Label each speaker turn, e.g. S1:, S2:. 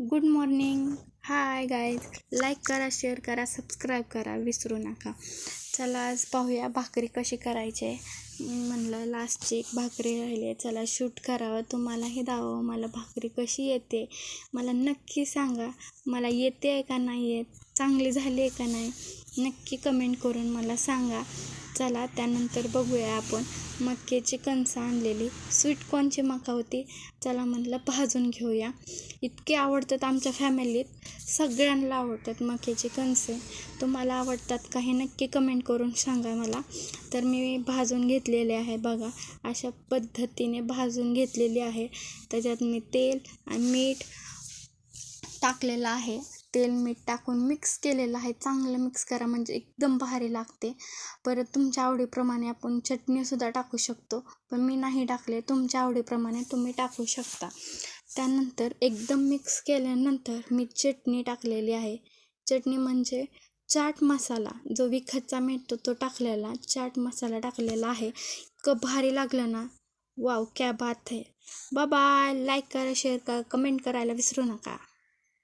S1: Good morning hi guys like करा share करा subscribe करा. विसरू नका. चला आज पाहूया भाकरी कशी करायची. आहे म्हणलं लास्टची एक भाकरी राहिली आहे. चला शूट करावं. तुम्हालाही दावं मला भाकरी कशी येते. मला नक्की सांगा. मला येते आहे का नाही येत? चांगली झाली आहे का नाही? नक्की कमेंट करून मला सांगा. चला त्यानंतर बघूया आपण. मक्याची कणसं आणलेली. स्वीटकॉर्नची मका होती? चला म्हटलं भाजून घेऊया. इतके आवडतात आमच्या फॅमिलीत सगळ्यांना आवडतात मक्याचे कणसे. तुम्हाला आवडतात काही नक्की कमेंट करून सांगा मला. तर मी भाजून घेतलेले आहे बघा. अशा पद्धतीने भाजून घेतलेली आहे. त्याच्यात मी तेल आणि मीठ टाकलेलं आहे. तेल मीठ टाकून मिक्स केलेलं आहे. चांगलं मिक्स करा म्हणजे एकदम भारी लागते. परत तुमच्या आवडीप्रमाणे आपण चटणीसुद्धा टाकू शकतो. पण मी नाही टाकले तुमच्या आवडीप्रमाणे तुम्ही टाकू शकता. त्यानंतर एकदम मिक्स केल्यानंतर मी चटणी टाकलेली आहे. चटणी म्हणजे चाट मसाला जो विकतचा मिळतो तो टाकलेला चाट मसाला टाकलेला आहे. इतकं भारी लागलं ना. वाव क्या बात आहे बाय लाईक करा शेअर करा कमेंट करायला विसरू नका.